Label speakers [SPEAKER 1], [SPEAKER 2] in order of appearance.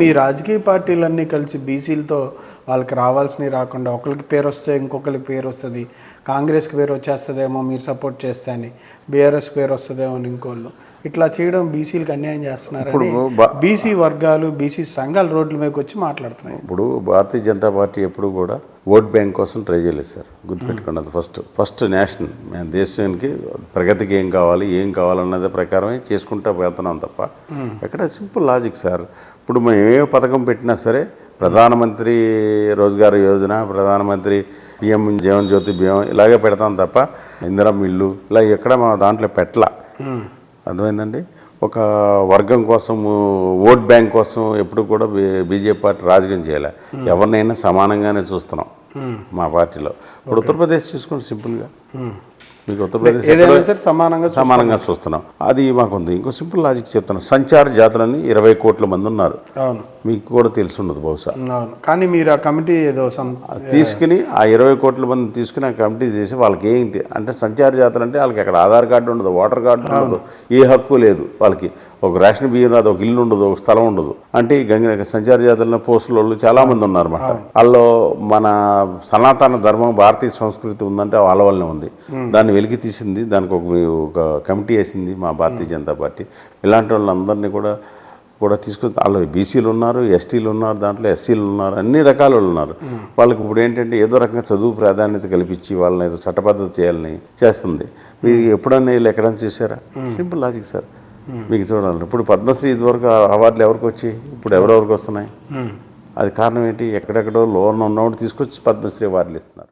[SPEAKER 1] మీ రాజకీయ పార్టీలన్నీ కలిసి బీసీలతో వాళ్ళకి రావాల్సినవి రాకుండా ఒకరికి పేరు వస్తే ఇంకొకరికి పేరు వస్తుంది కాంగ్రెస్కి పేరు వచ్చేస్తుందేమో మీరు సపోర్ట్ చేస్తే అని బీఆర్ఎస్ పేరు వస్తుందేమో అని ఇంకోళ్ళు. ఇట్లా చేయడం బీసీలకు అన్యాయం
[SPEAKER 2] బా-
[SPEAKER 1] బీసీ వర్గాలు బీసీ సంఘాలు రోడ్ల మీదకి వచ్చి మాట్లాడుతున్నాయి.
[SPEAKER 2] ఇప్పుడు భారతీయ జనతా పార్టీ ఎప్పుడు కూడా ఓట్ బ్యాంక్ కోసం ట్రై చేయలేదు సార్ గుర్తుపెట్టుకోండి అది ఫస్ట్. ఫస్ట్ నేషనల్ మన దేశానికి ప్రగతికి ఏం కావాలి ఏం కావాలన్నది ప్రకారమే చేసుకుంటా వెళ్తున్నాం తప్ప ఎక్కడ సింపుల్ లాజిక్ సార్. ఇప్పుడు మేము ఏ పథకం పెట్టినా సరే ప్రధానమంత్రి రోజ్గార్ యోజన ప్రధానమంత్రి పిఎం జీవన్ జ్యోతి బీమా ఇలాగే పెడతాం తప్ప ఇందిరం ఇల్లు ఇలా ఎక్కడ మా దాంట్లో పెట్టలా. అర్థమైందండి? ఒక వర్గం కోసం ఓట్ బ్యాంక్ కోసం ఎప్పుడు కూడా బీజేపీ పార్టీ రాజకీయం చేయలే? ఎవరినైనా సమానంగానే చూస్తున్నాం మా పార్టీలో. ఇప్పుడు ఉత్తరప్రదేశ్ చూసుకోండి సింపుల్గా. మీకు ఉత్తరప్రదేశ్
[SPEAKER 1] ఏదైనా సరే సమానంగా
[SPEAKER 2] సమానంగా చూస్తున్నాం. అది మాకుంది. ఇంకో సింపుల్ లాజిక్ చెప్తాను. సంచార జాతులని ఇరవై కోట్ల మంది ఉన్నారు.
[SPEAKER 1] అవును.
[SPEAKER 2] మీకు కూడా తెలిసి ఉండదు బహుశా.
[SPEAKER 1] అవును. కానీ మీరు ఆ కమిటీ ఏదో
[SPEAKER 2] తీసుకుని ఆ ఇరవై కోట్ల మంది తీసుకుని ఆ కమిటీ చేసి వాళ్ళకి ఏంటి అంటే సంచార జాతర అంటే వాళ్ళకి అక్కడ ఆధార్ కార్డు ఉండదు ఓటర్ కార్డు ఉండదు. ఏ హక్కు లేదు వాళ్ళకి. ఒక రేషన్ బియ్యం రాదు ఒక ఇల్లు ఉండదు ఒక స్థలం ఉండదు. అంటే గంగ సంచార జాతరలో పోస్టుల వాళ్ళు చాలా మంది ఉన్నారు అన్నమాట వాళ్ళు మన సనాతన ధర్మం భారతీయ సంస్కృతి ఉందంటే వాళ్ళ వల్లనే ఉంది. దాన్ని వెలికి తీసింది దానికి ఒక ఒక కమిటీ వేసింది మా భారతీయ జనతా పార్టీ. ఇలాంటి వాళ్ళందరినీ కూడా కూడా తీసుకొని వాళ్ళు బీసీలు ఉన్నారు ఎస్టీలు ఉన్నారు దాంట్లో ఎస్సీలు ఉన్నారు అన్ని రకాల వాళ్ళు ఉన్నారు. వాళ్ళకి ఇప్పుడు ఏంటంటే ఏదో రకంగా చదువు ప్రాధాన్యత కల్పించి వాళ్ళని ఏదో చట్టబద్ధత చేయాలని చేస్తుంది. మీరు ఎప్పుడన్నా వీళ్ళు ఎక్కడైనా చేశారా సింపుల్ లాజిక్ సార్. మీకు చూడాలి. ఇప్పుడు పద్మశ్రీ ఇదివరకు అవార్డులు ఎవరికి వచ్చి ఇప్పుడు ఎవరెవరికి వస్తున్నాయి. అది కారణం ఏంటి? ఎక్కడెక్కడో లోన్ ఉన్నవాడు తీసుకొచ్చి పద్మశ్రీ అవార్డులు ఇస్తున్నారు.